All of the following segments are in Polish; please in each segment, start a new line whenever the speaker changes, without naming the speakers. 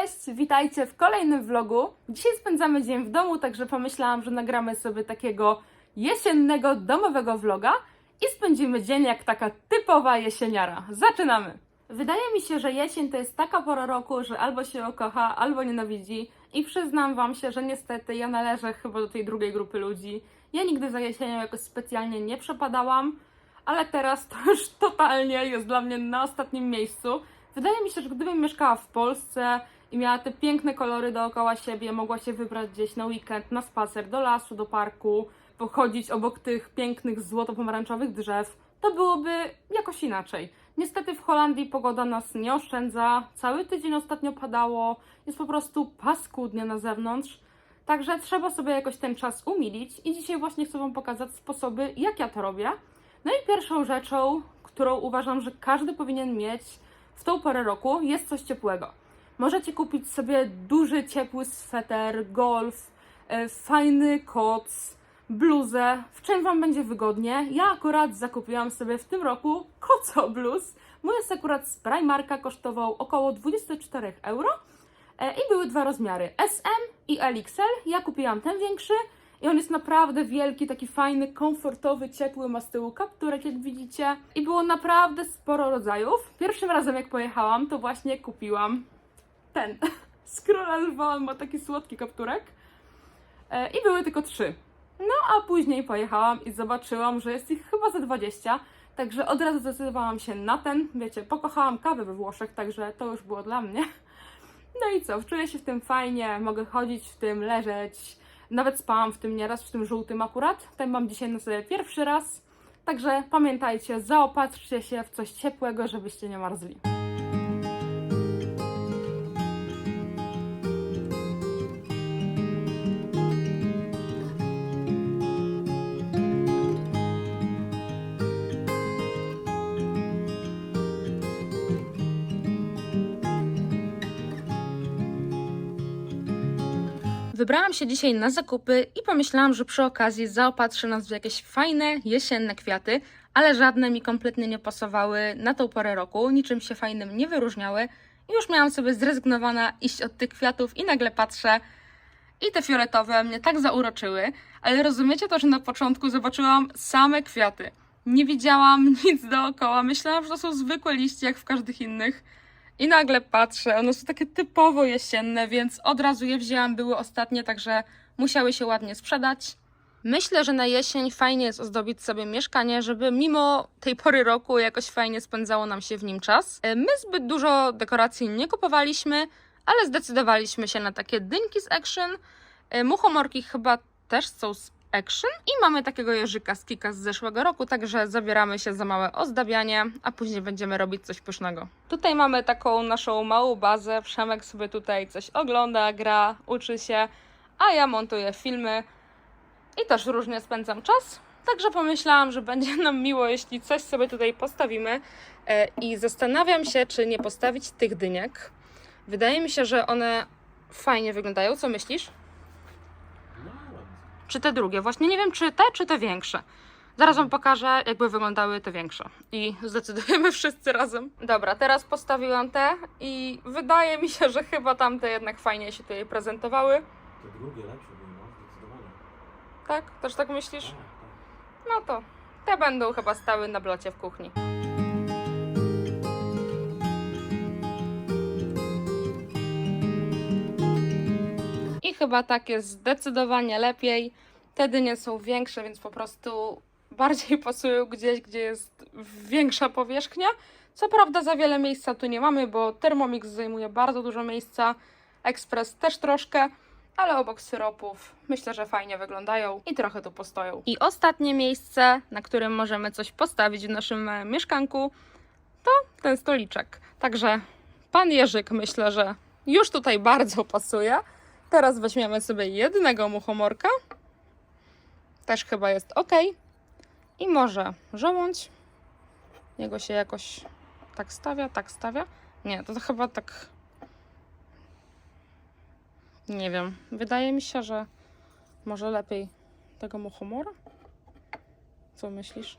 Cześć, witajcie w kolejnym vlogu. Dzisiaj spędzamy dzień w domu, także pomyślałam, że nagramy sobie takiego jesiennego, domowego vloga i spędzimy dzień jak taka typowa jesieniara. Zaczynamy! Wydaje mi się, że jesień to jest taka pora roku, że albo się ją kocha, albo nienawidzi i przyznam Wam się, że niestety ja należę chyba do tej drugiej grupy ludzi. Ja nigdy za jesienią jakoś specjalnie nie przepadałam, ale teraz to już totalnie jest dla mnie na ostatnim miejscu. Wydaje mi się, że gdybym mieszkała w Polsce i miała te piękne kolory dookoła siebie, mogła się wybrać gdzieś na weekend, na spacer, do lasu, do parku, pochodzić obok tych pięknych złoto-pomarańczowych drzew, to byłoby jakoś inaczej. Niestety w Holandii pogoda nas nie oszczędza, cały tydzień ostatnio padało, jest po prostu paskudnie na zewnątrz, także trzeba sobie jakoś ten czas umilić i dzisiaj właśnie chcę Wam pokazać sposoby, jak ja to robię. No i pierwszą rzeczą, którą uważam, że każdy powinien mieć w tą porę roku, jest coś ciepłego. Możecie kupić sobie duży, ciepły sweter, golf, e, fajny koc, bluzę, w czym Wam będzie wygodnie. Ja akurat zakupiłam sobie w tym roku koco bluz. Mój jest akurat z Primarka, kosztował około 24 euro e, i były dwa rozmiary, SM i LXL. Ja kupiłam ten większy i on jest naprawdę wielki, taki fajny, komfortowy, ciepły, ma z tyłu kapturek, jak widzicie. I było naprawdę sporo rodzajów. Pierwszym razem jak pojechałam, to właśnie kupiłam ten. Skrola lwa, on ma taki słodki kapturek. E, I były tylko trzy. No a później pojechałam i zobaczyłam, że jest ich chyba ze 20. Także od razu zdecydowałam się na ten. Wiecie, pokochałam kawę we Włoszech, także to już było dla mnie. No i co, czuję się w tym fajnie, mogę chodzić w tym, leżeć. Nawet spałam w tym nieraz, w tym żółtym akurat. Ten mam dzisiaj na sobie pierwszy raz. Także pamiętajcie, zaopatrzcie się w coś ciepłego, żebyście nie marzli. Wybrałam się dzisiaj na zakupy i pomyślałam, że przy okazji zaopatrzę nas w jakieś fajne jesienne kwiaty, ale żadne mi kompletnie nie pasowały na tą porę roku, niczym się fajnym nie wyróżniały. I już miałam sobie zrezygnowana iść od tych kwiatów i nagle patrzę i te fioletowe mnie tak zauroczyły, ale rozumiecie to, że na początku zobaczyłam same kwiaty. Nie widziałam nic dookoła, myślałam, że to są zwykłe liście jak w każdych innych. I nagle patrzę, one są takie typowo jesienne, więc od razu je wzięłam, były ostatnie, także musiały się ładnie sprzedać. Myślę, że na jesień fajnie jest ozdobić sobie mieszkanie, żeby mimo tej pory roku jakoś fajnie spędzało nam się w nim czas. E, My zbyt dużo dekoracji nie kupowaliśmy, ale zdecydowaliśmy się na takie dynki z Action. E, Muchomorki chyba też są Action i mamy takiego jeżyka z Kika z zeszłego roku, także zabieramy się za małe ozdabianie, a później będziemy robić coś pysznego. Tutaj mamy taką naszą małą bazę. Przemek sobie tutaj coś ogląda, gra, uczy się, a ja montuję filmy i też różnie spędzam czas. Także pomyślałam, że będzie nam miło, jeśli coś sobie tutaj postawimy. E, I zastanawiam się, czy nie postawić tych dyniek. Wydaje mi się, że one fajnie wyglądają. Co myślisz? Czy te drugie? Właśnie nie wiem, czy te, czy te większe. Zaraz Wam pokażę, jakby wyglądały te większe. I zdecydujemy wszyscy razem. Dobra, teraz postawiłam te i wydaje mi się, że chyba tamte jednak fajnie się tutaj prezentowały.
Te drugie lepsze były, no, zdecydowanie.
Tak? Też tak myślisz?
Tak, tak.
No to te będą chyba stały na blocie w kuchni. Chyba tak jest zdecydowanie lepiej. Te dynie są większe, więc po prostu bardziej pasują gdzieś, gdzie jest większa powierzchnia. Co prawda za wiele miejsca tu nie mamy, bo Thermomix zajmuje bardzo dużo miejsca, Express też troszkę, ale obok syropów myślę, że fajnie wyglądają i trochę tu postoją. I ostatnie miejsce, na którym możemy coś postawić w naszym mieszkanku, to ten stoliczek. Także pan Jerzyk myślę, że już tutaj bardzo pasuje. Teraz weźmiemy sobie jednego muchomorka. Też chyba jest ok. I może żołądź. Jego się jakoś tak stawia, tak stawia. Nie, to chyba tak. Nie wiem. Wydaje mi się, że może lepiej tego muchomora? Co myślisz?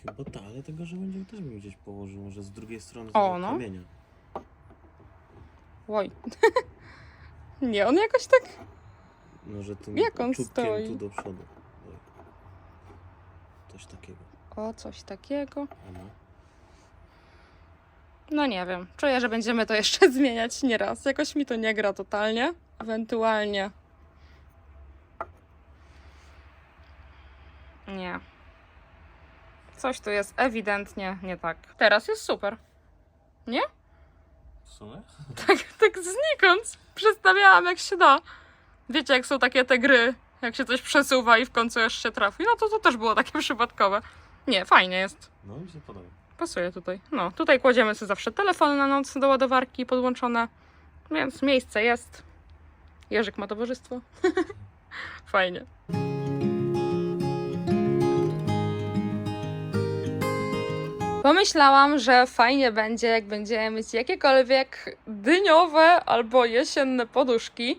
Chyba tak, ale tego, że będzie też bym gdzieś położył, może z drugiej strony
O, no.
kamienia.
Oj. nie, on jakoś tak...
Może tym
Jak on
czubkiem
stoi?
tu do przodu. Oj. Coś takiego.
O, coś takiego.
Ano.
No nie wiem. Czuję, że będziemy to jeszcze zmieniać nieraz. Jakoś mi to nie gra totalnie. Ewentualnie. Nie. Coś tu jest ewidentnie nie tak. Teraz jest super. Nie?
W sumie?
Tak, tak znikąd. Przestawiałam jak się da. Wiecie, jak są takie te gry, jak się coś przesuwa i w końcu jeszcze się trafi. No to to też było takie przypadkowe. Nie, fajnie jest.
No mi się podoba.
Pasuje tutaj. No, tutaj kładziemy sobie zawsze telefony na noc do ładowarki podłączone, więc miejsce jest. Jerzyk ma towarzystwo. Fajnie. Pomyślałam, że fajnie będzie, jak będziemy mieć jakiekolwiek dyniowe albo jesienne poduszki.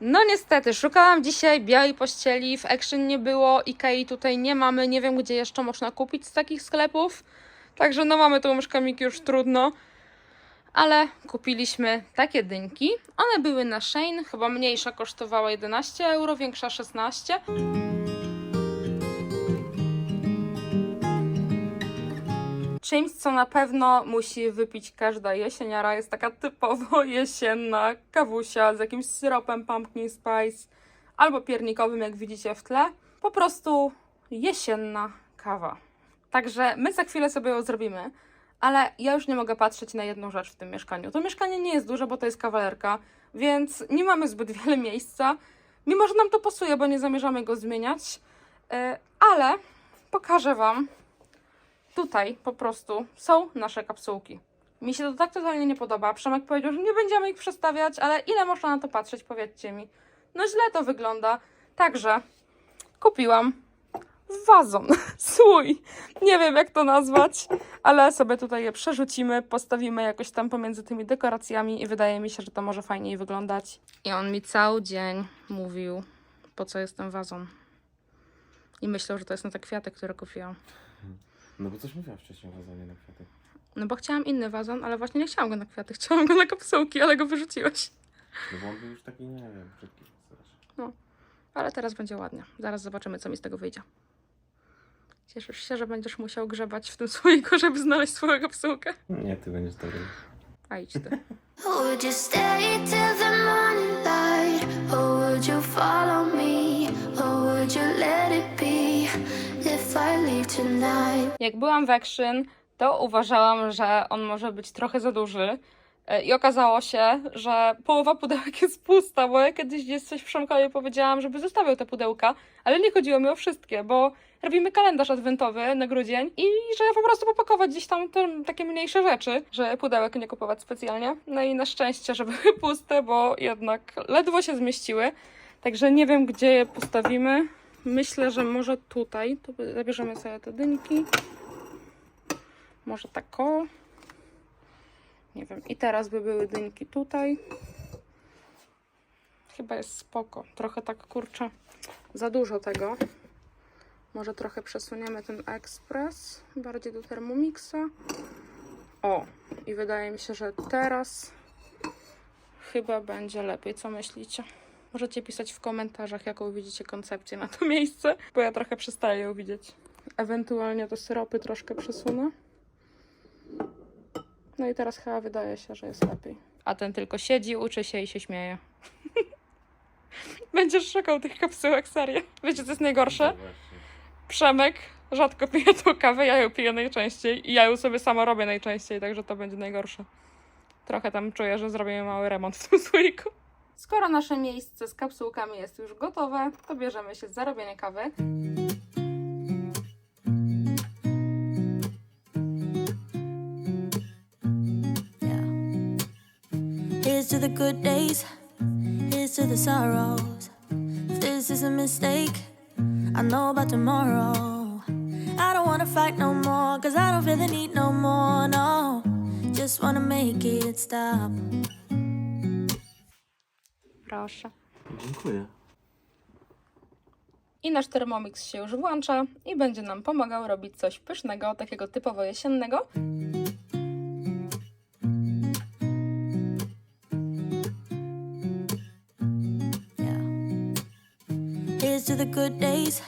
No niestety, szukałam dzisiaj białej pościeli, w Action nie było, Ikei tutaj nie mamy, nie wiem gdzie jeszcze można kupić z takich sklepów. Także no mamy tą myszkamiki już trudno. Ale kupiliśmy takie dynki. One były na Shane, chyba mniejsza kosztowała 11 euro, większa 16. Czymś, co na pewno musi wypić każda jesieniara, jest taka typowo jesienna kawusia z jakimś syropem pumpkin spice albo piernikowym, jak widzicie w tle. Po prostu jesienna kawa. Także my za chwilę sobie ją zrobimy, ale ja już nie mogę patrzeć na jedną rzecz w tym mieszkaniu. To mieszkanie nie jest duże, bo to jest kawalerka, więc nie mamy zbyt wiele miejsca. Mimo, że nam to pasuje, bo nie zamierzamy go zmieniać, Yy, ale pokażę Wam. Tutaj po prostu są nasze kapsułki. Mi się to tak totalnie nie podoba. Przemek powiedział, że nie będziemy ich przestawiać, ale ile można na to patrzeć, powiedzcie mi. No źle to wygląda. Także kupiłam wazon słój. Nie wiem jak to nazwać, ale sobie tutaj je przerzucimy, postawimy jakoś tam pomiędzy tymi dekoracjami i wydaje mi się, że to może fajniej wyglądać. I on mi cały dzień mówił, po co jest ten wazon. I myślał, że to jest na te kwiaty, które kupiłam.
No bo coś mówiła wcześniej o wazonie na kwiaty.
No bo chciałam inny wazon, ale właśnie nie chciałam go na kwiaty, chciałam go na kapsułki, ale go wyrzuciłeś.
No bo on był już taki, nie wiem, brzydki. strasznie.
Ale teraz będzie ładnie. Zaraz zobaczymy, co mi z tego wyjdzie. Cieszysz się, że będziesz musiał grzebać w tym słoiku, żeby znaleźć swoją kapsułkę?
Nie, ty będziesz dobry.
A idź ty.
Would you stay till the morning light? Or would you follow
Jak byłam w Action, to uważałam, że on może być trochę za duży. E, I okazało się, że połowa pudełek jest pusta, bo ja kiedyś gdzieś coś w Przemkowie powiedziałam, żeby zostawił te pudełka, ale nie chodziło mi o wszystkie, bo robimy kalendarz adwentowy na grudzień i że po prostu popakować gdzieś tam te takie mniejsze rzeczy, że pudełek nie kupować specjalnie. No i na szczęście, że były puste, bo jednak ledwo się zmieściły. Także nie wiem, gdzie je postawimy. Myślę, że może tutaj. Tu zabierzemy sobie te dynki. Może tak. Nie wiem. I teraz by były dynki tutaj. Chyba jest spoko. Trochę tak kurczę. Za dużo tego. Może trochę przesuniemy ten ekspres bardziej do Thermomixa. O, i wydaje mi się, że teraz chyba będzie lepiej. Co myślicie? Możecie pisać w komentarzach, jaką widzicie koncepcję na to miejsce, bo ja trochę przestaję ją widzieć. Ewentualnie te syropy troszkę przesunę. No i teraz chyba wydaje się, że jest lepiej. A ten tylko siedzi, uczy się i się śmieje. Będziesz szukał tych kapsułek, serio. Wiecie, co jest najgorsze?
No.
Przemek rzadko pije tą kawę, ja ją piję najczęściej i ja ją sobie sama robię najczęściej, także to będzie najgorsze. Trochę tam czuję, że zrobimy mały remont w tym słoiku. Skoro nasze miejsce z kapsułkami jest już gotowe, to bierzemy się za robienie kawy.
Here's to the good days. Here's to the sorrows. If this is a mistake, I know about tomorrow. I don't wanna fight no more, cause I don't feel the need no more, no. Just wanna make it stop
proszę.
Dziękuję.
I nasz Thermomix się już włącza i będzie nam pomagał robić coś pysznego, takiego typowo jesiennego.
Here's to the good days,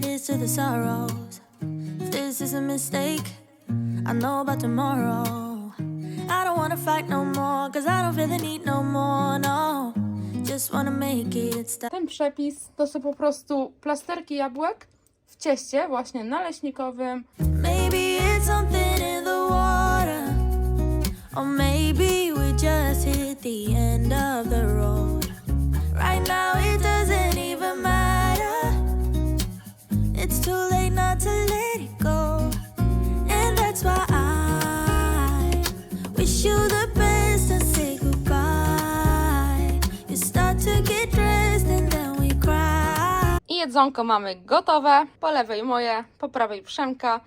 here's to the sorrows. If this is a mistake, I know about tomorrow. I don't wanna fight no more, cause I don't feel the need no more, no.
Ten przepis to są po prostu plasterki jabłek w cieście właśnie naleśnikowym.
Or maybe we just hit the end of the road.
Jedzonko mamy gotowe. Po lewej moje, po prawej Przemka.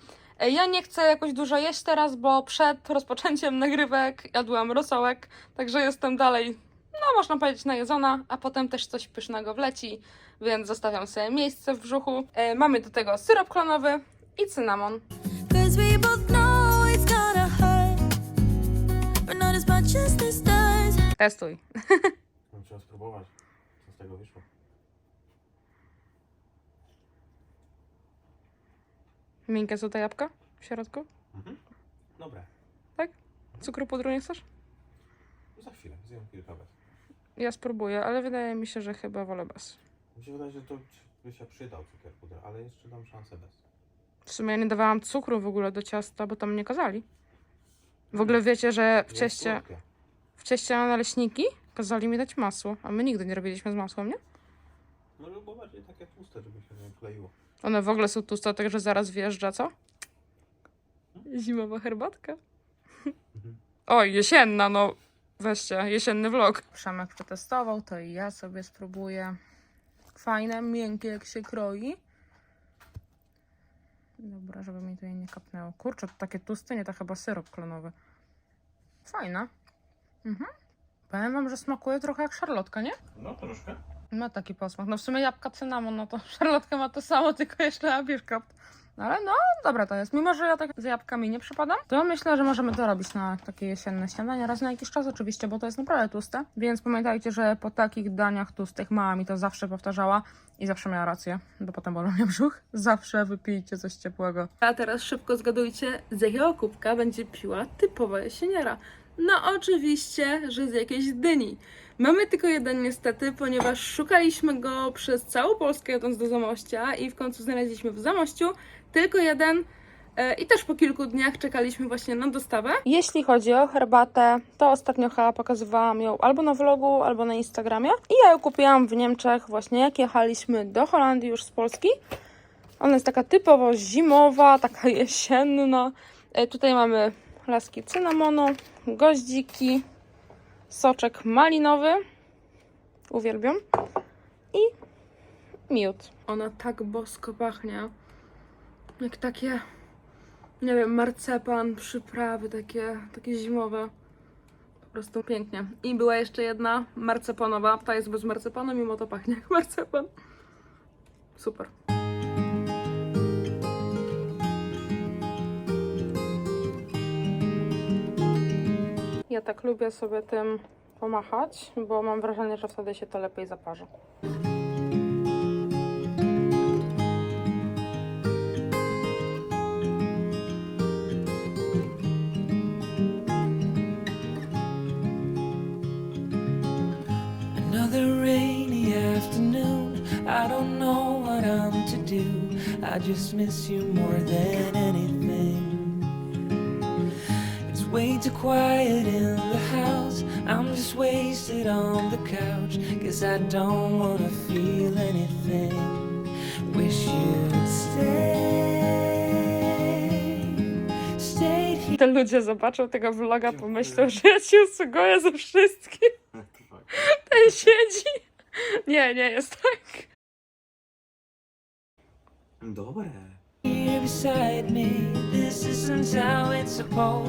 Ja nie chcę jakoś dużo jeść teraz, bo przed rozpoczęciem nagrywek jadłam rosołek, także jestem dalej, no można powiedzieć, najedzona, a potem też coś pysznego wleci, więc zostawiam sobie miejsce w brzuchu. E, mamy do tego syrop klonowy i cynamon. Testuj.
Trzeba spróbować, co z tego wyszło.
Miękkie są te jabłka w środku?
Mhm. Dobre.
Cukru pudru nie chcesz?
Za chwilę, zjem kilka bez.
Ja spróbuję, ale wydaje mi się, że chyba wolę bez.
Mi się wydaje, że to by się przydał cukier puder, ale jeszcze dam szansę bez.
W sumie ja nie dawałam cukru w ogóle do ciasta, bo tam nie kazali. W ogóle wiecie, że w
Jest
cieście,
słodkie.
w cieście na naleśniki kazali mi dać masło, a my nigdy nie robiliśmy z masłem, nie?
No było bardziej takie tłuste, żeby się nie kleiło.
One w ogóle są tłuste, także zaraz wjeżdża, co? Zimowa herbatka. Oj, jesienna, no. Weźcie, jesienny vlog. Przemek przetestował, to i ja sobie spróbuję. Fajne, miękkie jak się kroi. Dobra, żeby mi tutaj nie kapnęło. Kurczę, to takie tłuste, nie, to chyba syrop klonowy. Fajna. Mhm. Powiem wam, że smakuje trochę jak szarlotka, nie?
No troszkę.
Ma taki posmak. No w sumie jabłka cynamon, no to szarlotka ma to samo, tylko jeszcze abiszkapt. No ale no, dobra to jest. Mimo, że ja tak z jabłkami nie przypadam, to myślę, że możemy to robić na takie jesienne śniadanie raz na jakiś czas oczywiście, bo to jest naprawdę tłuste. Więc pamiętajcie, że po takich daniach tłustych mama mi to zawsze powtarzała i zawsze miała rację, bo potem bolał mnie brzuch. Zawsze wypijcie coś ciepłego. A teraz szybko zgadujcie, z jakiego kubka będzie piła typowa jesieniara. No oczywiście, że z jakiejś dyni. Mamy tylko jeden niestety, ponieważ szukaliśmy go przez całą Polskę jadąc do Zamościa i w końcu znaleźliśmy w Zamościu tylko jeden e, i też po kilku dniach czekaliśmy właśnie na dostawę. Jeśli chodzi o herbatę, to ostatnio chyba pokazywałam ją albo na vlogu, albo na Instagramie i ja ją kupiłam w Niemczech właśnie jak jechaliśmy do Holandii już z Polski. Ona jest taka typowo zimowa, taka jesienna. E, Tutaj mamy laski cynamonu, goździki, soczek malinowy. Uwielbiam. I miód. Ona tak bosko pachnie. Jak takie, nie wiem, marcepan, przyprawy takie, takie zimowe. Po prostu pięknie. I była jeszcze jedna marcepanowa. Ta jest bez marcepanu, mimo to pachnie jak marcepan. Super. Ja tak lubię sobie tym pomachać, bo mam wrażenie, że wtedy się to lepiej zaparzy.
I just miss you more than way too quiet in the house. I'm just wasted on the couch. Guess I don't wanna feel anything. Wish you'd stay. Stayed here.
Te ludzie zobaczą tego vloga, pomyślą, że ja cię usuguję ze wszystkim. Ten siedzi. Nie, nie jest tak.
Dobre.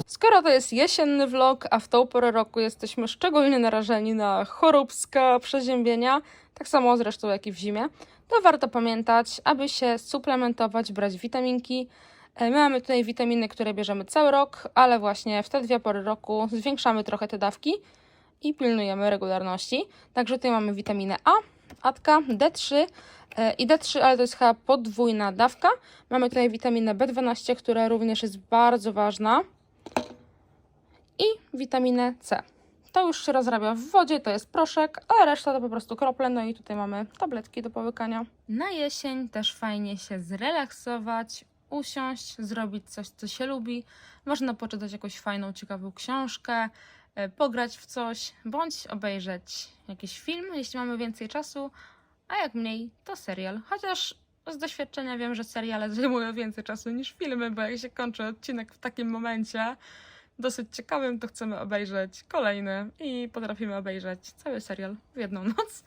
Skoro to jest jesienny vlog, a w tą porę roku jesteśmy szczególnie narażeni na choróbska, przeziębienia, tak samo zresztą jak i w zimie, to warto pamiętać, aby się suplementować, brać witaminki. E, My mamy tutaj witaminy, które bierzemy cały rok, ale właśnie w te dwie pory roku zwiększamy trochę te dawki i pilnujemy regularności. Także tutaj mamy witaminę A, Atka D3 e, i D3, ale to jest chyba podwójna dawka. Mamy tutaj witaminę B12, która również jest bardzo ważna. I witaminę C. To już się rozrabia w wodzie, to jest proszek, a reszta to po prostu krople. No i tutaj mamy tabletki do połykania. Na jesień też fajnie się zrelaksować, usiąść, zrobić coś, co się lubi. Można poczytać jakąś fajną, ciekawą książkę, pograć w coś, bądź obejrzeć jakiś film, jeśli mamy więcej czasu, a jak mniej, to serial. Chociaż z doświadczenia wiem, że seriale zajmują więcej czasu niż filmy, bo jak się kończy odcinek w takim momencie dosyć ciekawym, to chcemy obejrzeć kolejny i potrafimy obejrzeć cały serial w jedną noc.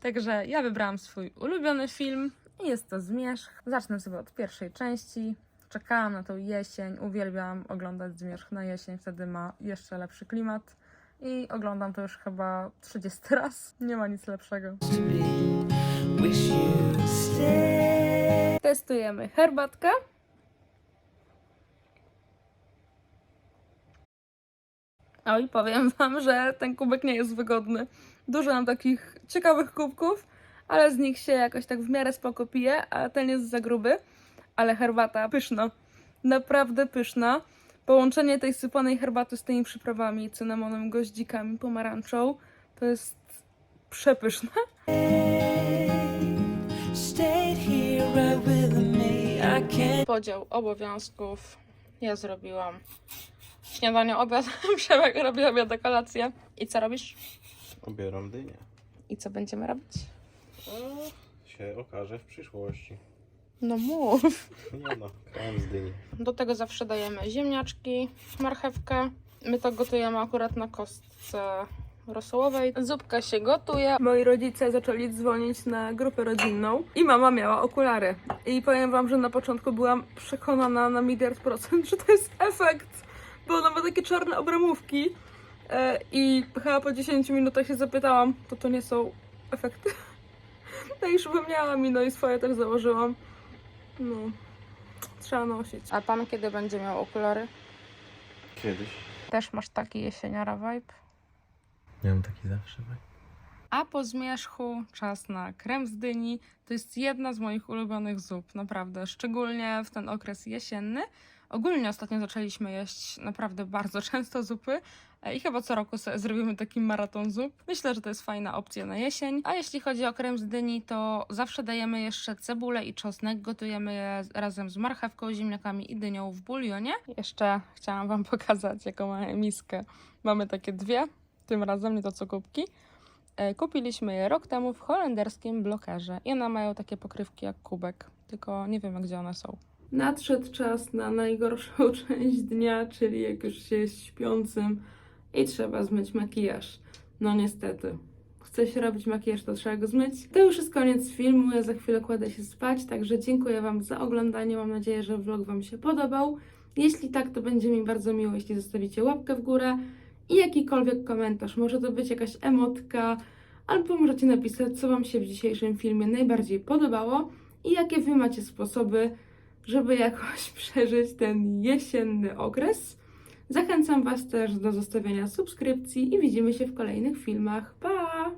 Także ja wybrałam swój ulubiony film i jest to Zmierzch. Zacznę sobie od pierwszej części. Czekałam na tą jesień, uwielbiam oglądać Zmierzch na jesień, wtedy ma jeszcze lepszy klimat. I oglądam to już chyba 30 raz. Nie ma nic lepszego. Testujemy herbatkę. Oj, powiem Wam, że ten kubek nie jest wygodny. Dużo mam takich ciekawych kubków, ale z nich się jakoś tak w miarę spoko pije, a ten jest za gruby. Ale herbata pyszna. Naprawdę pyszna. Połączenie tej sypanej herbaty z tymi przyprawami, cynamonem, goździkami, pomarańczą, to jest przepyszne. Podział obowiązków. Ja zrobiłam śniadanie, obiad, Przemek robi obiad, kolację. I co robisz?
Obieram dynię.
I co będziemy robić?
A się okaże w przyszłości.
No mów.
No, krem z dyni.
Do tego zawsze dajemy ziemniaczki, marchewkę. My to gotujemy akurat na kostce rosołowej. Zupka się gotuje. Moi rodzice zaczęli dzwonić na grupę rodzinną i mama miała okulary. I powiem wam, że na początku byłam przekonana na miliard procent, że to jest efekt, bo ona ma takie czarne obramówki. E, I chyba po 10 minutach się zapytałam, to to nie są efekty. No i przypomniała mi, no i swoje też założyłam. No, trzeba nosić. A pan kiedy będzie miał okulary?
Kiedyś.
Też masz taki jesieniara vibe?
Miałem taki zawsze. tak?
A po zmierzchu czas na krem z dyni. To jest jedna z moich ulubionych zup, naprawdę. Szczególnie w ten okres jesienny. Ogólnie ostatnio zaczęliśmy jeść naprawdę bardzo często zupy e, i chyba co roku zrobimy taki maraton zup. Myślę, że to jest fajna opcja na jesień. A jeśli chodzi o krem z dyni, to zawsze dajemy jeszcze cebulę i czosnek. Gotujemy je razem z marchewką, ziemniakami i dynią w bulionie. Jeszcze chciałam Wam pokazać, jaką mamy miskę. Mamy takie dwie, tym razem nie to co kubki. E, Kupiliśmy je rok temu w holenderskim blokerze i one mają takie pokrywki jak kubek, tylko nie wiem gdzie one są. Nadszedł czas na najgorszą część dnia, czyli jak już się jest śpiącym i trzeba zmyć makijaż. No niestety. Chce się robić makijaż, to trzeba go zmyć. To już jest koniec filmu, ja za chwilę kładę się spać, także dziękuję Wam za oglądanie. Mam nadzieję, że vlog Wam się podobał. Jeśli tak, to będzie mi bardzo miło, jeśli zostawicie łapkę w górę i jakikolwiek komentarz. Może to być jakaś emotka, albo możecie napisać, co Wam się w dzisiejszym filmie najbardziej podobało i jakie Wy macie sposoby, żeby jakoś przeżyć ten jesienny okres. Zachęcam Was też do zostawienia subskrypcji i widzimy się w kolejnych filmach. Pa!